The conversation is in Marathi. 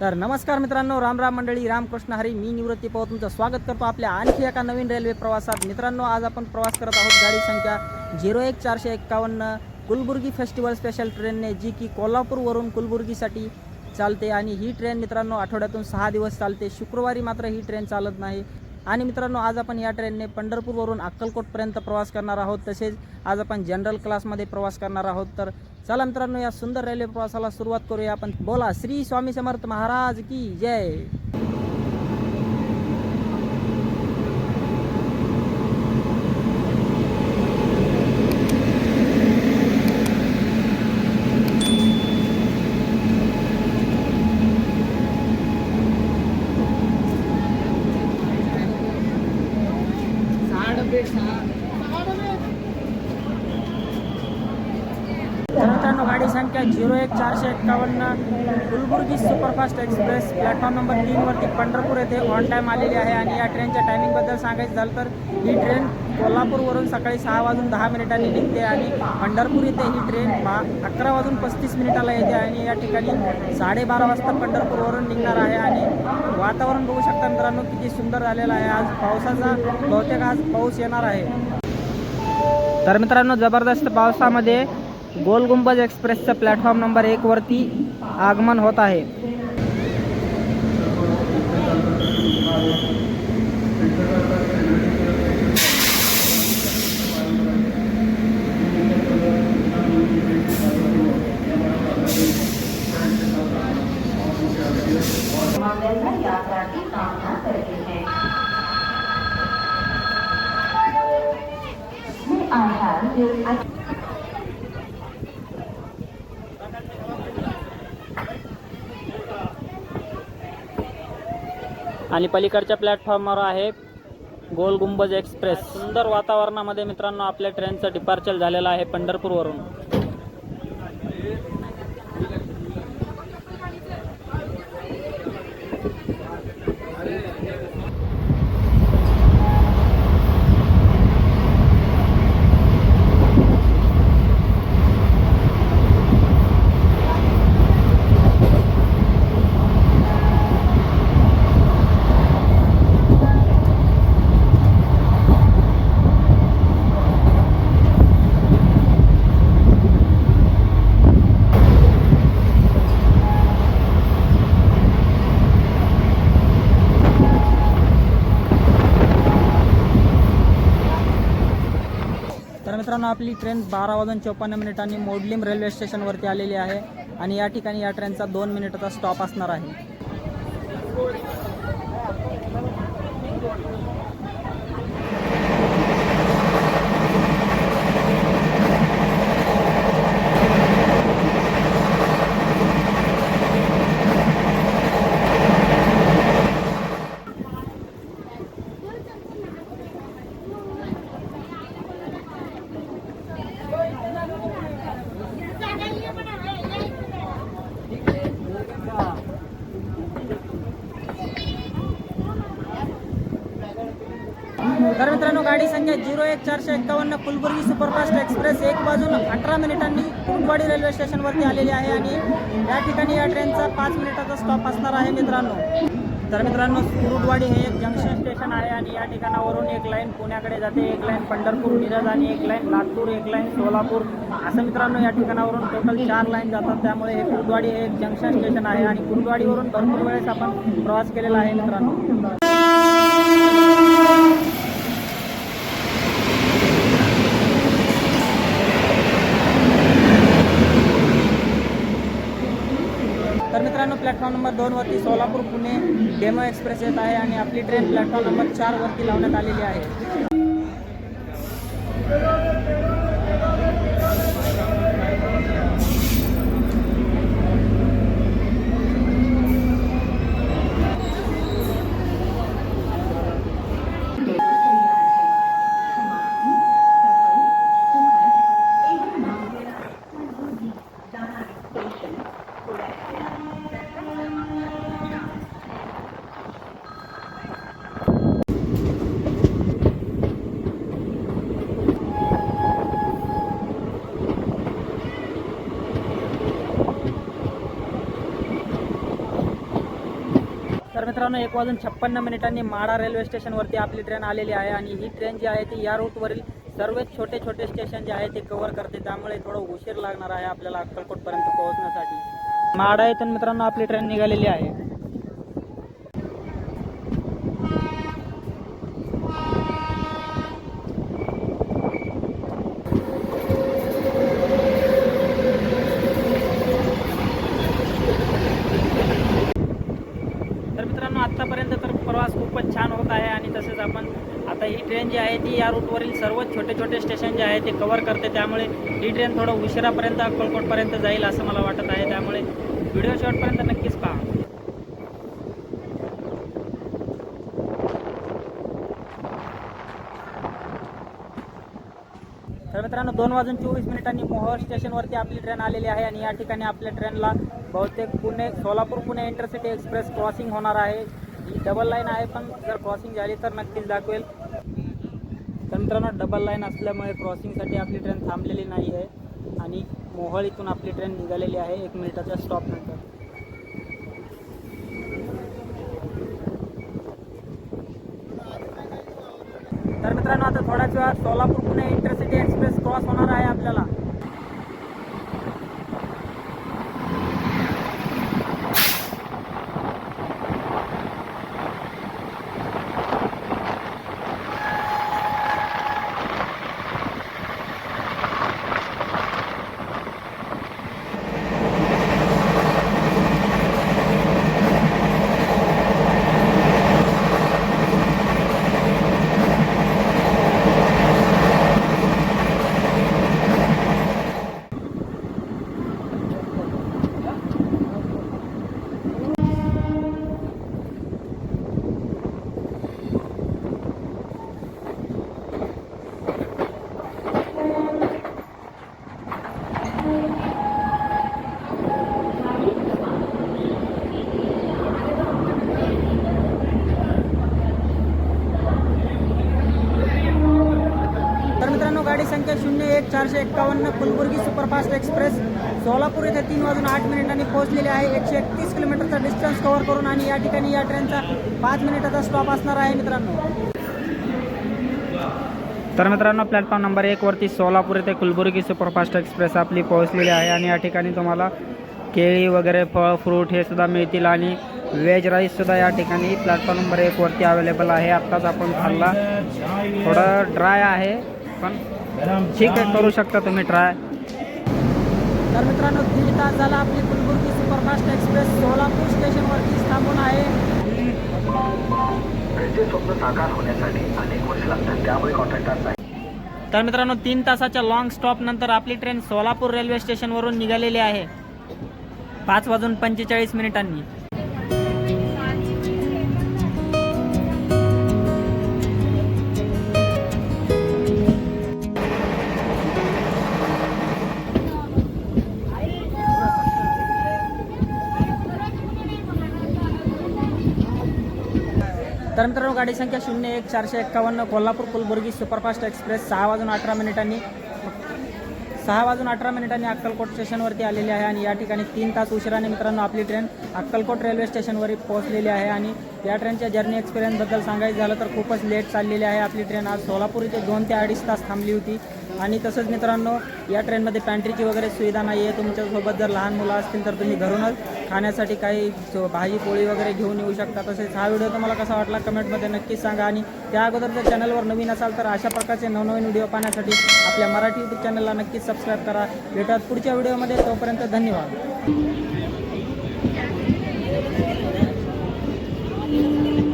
तर नमस्कार मित्रांनो राम राम मंडळी रामकृष्ण हरी मी निवृत्ती पाव तुमचं स्वागत करतो आपल्या आणखी एका नवीन रेल्वे प्रवासात. मित्रांनो आज आपण प्रवास करत आहोत गाडी संख्या झिरो एक चारशे एक्कावन्न कुलबुर्गी फेस्टिवल स्पेशल ट्रेनने जी की कोल्हापूरवरून कुलबुर्गीसाठी चालते. आणि ही ट्रेन मित्रांनो आठवड्यातून सहा दिवस चालते. शुक्रवारी मात्र ही ट्रेन चालत नाही. आणि मित्रांनो आज आपण या ट्रेनने पंढरपूरवरून अक्कलकोटपर्यंत प्रवास करणार आहोत. तसेच आज आपण जनरल क्लासमध्ये प्रवास करणार आहोत. तर चला मित्रांनो या सुंदर रेल्वे प्रवासाला सुरुवात करूया. आपण बोला श्री स्वामी समर्थ महाराज की जय तर मित्रांनो गाडी संख्या झिरो एक चारशे एक्कावन्न Kulburgi superfast express platform number तीनवरती Pandharpur येथे ऑन टाईम आलेली आहे आणि या ट्रेनच्या टायमिंगबद्दल सांगायचं झालं तर ही ट्रेन कोल्हापूरवरून सकाळी सहा वाजून दहा मिनिटांनी निघते आणि पंढरपूर येथे ही ट्रेन बा अकरा वाजून पस्तीस मिनिटाला येते आणि या ठिकाणी साडेबारा वाजता पंढरपूरवरून निघणार आहे आणि वातावरण बघू शकता मित्रांनो किती सुंदर झालेलं आहे. आज पावसाचा बहुतेक आज पाऊस येणार आहे. तर मित्रांनो जबरदस्त पावसामध्ये गोल गुंबज एक्सप्रेसचं प्लॅटफॉर्म नंबर एकवरती आगमन होत आहे. आणि पलीकडच्या प्लॅटफॉर्मवर आहे गोल गुंबज एक्सप्रेस. सुंदर वातावरणामध्ये मित्रांनो आपल्या ट्रेनचं डिपार्चर झालेलं आहे पंढरपूरवरून तर मित्रांनो आपली ट्रेन बारा वाजून चौपन्न मिनिटांनी मोडलीम रेल्वे स्टेशनवरती आलेली आहे. आणि या ठिकाणी या ट्रेनचा दोन मिनिटाचा स्टॉप असणार आहे. तर मित्रांनो गाडी संख्या झिरो एक चारशे एक्कावन्न कुलबुर्गी सुपरफास्ट एक्सप्रेस. एक बाजून अठरा मिनिटांनी कुंडवाडी रेल्वे स्टेशनवरती आलेली आहे आणि या ठिकाणी या ट्रेनचा पाच मिनिटाचा स्टॉप असणार आहे मित्रांनो. तर मित्रांनो कुरुडवाडी हे एक जंक्शन स्टेशन आहे आणि या ठिकाणावरून एक लाईन पुण्याकडे जाते. एक लाईन पंढरपूर मिरज आणि एक लाईन लातूर एक लाईन सोलापूर. असं मित्रांनो या ठिकाणावरून टोटल चार लाईन जातात. त्यामुळे हे कुरुडवाडी हे एक जंक्शन स्टेशन आहे आणि कुरुडवाडीवरून भरपूर वेळेस आपण प्रवास केलेला आहे मित्रांनो तर मित्रांनो प्लॅटफॉर्म नंबर दोनवरती सोलापूर पुणे डेमो एक्सप्रेस येत आहे आणि आपली ट्रेन प्लॅटफॉर्म नंबर चारवरती लावण्यात आलेली आहे. तर मित्रांनो एक वाजून छप्पन्न मिनिटांनी माडा रेल्वे स्टेशनवरती आपली ट्रेन आलेली आहे आणि ही ट्रेन जी आहे ती या रूटवरील सर्वच छोटे छोटे स्टेशन जे आहे ते कव्हर करते. त्यामुळे थोडं उशीर लागणार आहे आपल्याला अक्कलकोटपर्यंत पोहोचण्यासाठी. माडा येथून मित्रांनो आपली ट्रेन निघालेली आहे तर मित्रांनो आत्तापर्यंत तर प्रवास खूपच छान होत आहे आणि तसेच आपण आता ही ट्रेन जी आहे ती या रूटवरील सर्वच छोटे छोटे स्टेशन जे आहे ते कवर करते. त्यामुळे ही ट्रेन थोडं उशिरापर्यंत अक्कलकोटपर्यंत जाईल असं मला वाटत आहे. त्यामुळे व्हिडिओ शॉर्टपर्यंत नक्कीच पहा. तर मित्रांनो दोन वाजून चोवीस मिनिटांनी मोहोळ स्टेशनवरती आपली ट्रेन आलेली आहे आणि या ठिकाणी आपल्या ट्रेनला बहुतेक Pune Solapur Pune intercity express crossing होणार आहे. डबल लाईन आहे पण जर क्रॉसिंग झाली तर नक्कीच दाखवेल. तर मित्रांनो डबल लाईन असल्यामुळे क्रॉसिंगसाठी आपली ट्रेन थांबलेली नाही आहे. आणि मोहोळ इथून आपली ट्रेन निघालेली आहे एक मिनिटाच्या स्टॉपनंतर तर मित्रांनो आता थोड्याच वेळात Solapur Pune intercity express cross होणार आहे आपल्याला. गाडी संख्या शून्य एक चारशे एक्कावन्न कुलबुर्गी सुपरफास्ट एक्सप्रेस सोलापूर येथे तीन वाजून आठ मिनिटांनी पोहोचलेली आहे. एकशे एकतीस किलोमीटरचा डिस्टन्स कव्हर करून आणि या ठिकाणी या ट्रेनचा पाच मिनिटाचा स्टॉप असणार आहे मित्रांनो. तर मित्रांनो प्लॅटफॉर्म नंबर एकवरती सोलापूर येथे कुलबुर्गी सुपरफास्ट एक्सप्रेस आपली पोहोचलेली आहे आणि या ठिकाणी तुम्हाला केळी वगैरे फळ फ्रूट हे सुद्धा मिळतील आणि व्हेज राईससुद्धा या ठिकाणी प्लॅटफॉर्म नंबर एकवरती अवेलेबल आहे. आत्ताच आपण खाल्ला. थोडं ड्राय आहे पण ठीक आहे करू शकता तुम्ही ट्राय तर मित्रांनो दीड तास झाला आपली कुलबुर्गी सुपरफास्ट एक्सप्रेस सोलापूर स्टेशनवरती थांबून आहे. त्यांचे स्वप्न साकार होण्यासाठी अनेक वर्ष लागतात. त्यामुळे कॉन्ट्रॅक्टर तर मित्रांनो तीन तासाच्या लॉंग स्टॉप नंतर आपली ट्रेन सोलापूर रेल्वे स्टेशनवरून निघालेली आहे. पाच वाजून पंचेचाळीस मिनिटांनी. तर मित्रांनो गाडी संख्या शून्य एक चारशे एक्कावन्न कोल्हापूर कुलबुर्गी सुपरफास्ट एक्सप्रेस सहा वाजून अठरा मिनिटांनी सहा वाजून अठरा मिनिटांनी अक्कलकोट स्टेशनवरती आलेली आहे आणि या ठिकाणी तीन तास उशिराने मित्रांनो आपली ट्रेन अक्कलकोट रेल्वे स्टेशनवर पोहोचलेली आहे आणि या ट्रेनच्या जर्नी एक्सपिरियन्सबद्दल सांगायचं झालं तर खूपच लेट चाललेली आहे. आपली ट्रेन आज सोलापूर इथे दोन ते अडीच तास थांबली होती. आणि तसंच मित्रांनो या ट्रेनमध्ये पॅन्ट्रीची वगैरे सुविधा नाही आहे तुमच्यासोबत जर लहान मुलं असतील तर तुम्ही घरूनच खाण्यासाठी काही भाजी पोळी वगैरे घेऊन येऊ शकता. तसेच हा व्हिडिओ तुम्हाला कसा वाटला कमेंटमध्ये नक्कीच सांगा. आणि त्या अगोदर जर चॅनलवर नवीन असाल तर अशा प्रकारचे नवनवीन व्हिडिओ पाहण्यासाठी आपल्या मराठी यूट्यूब चॅनलला नक्कीच सबस्क्राईब करा. भेटत पुढच्या व्हिडिओमध्ये तोपर्यंत धन्यवाद. Thank you.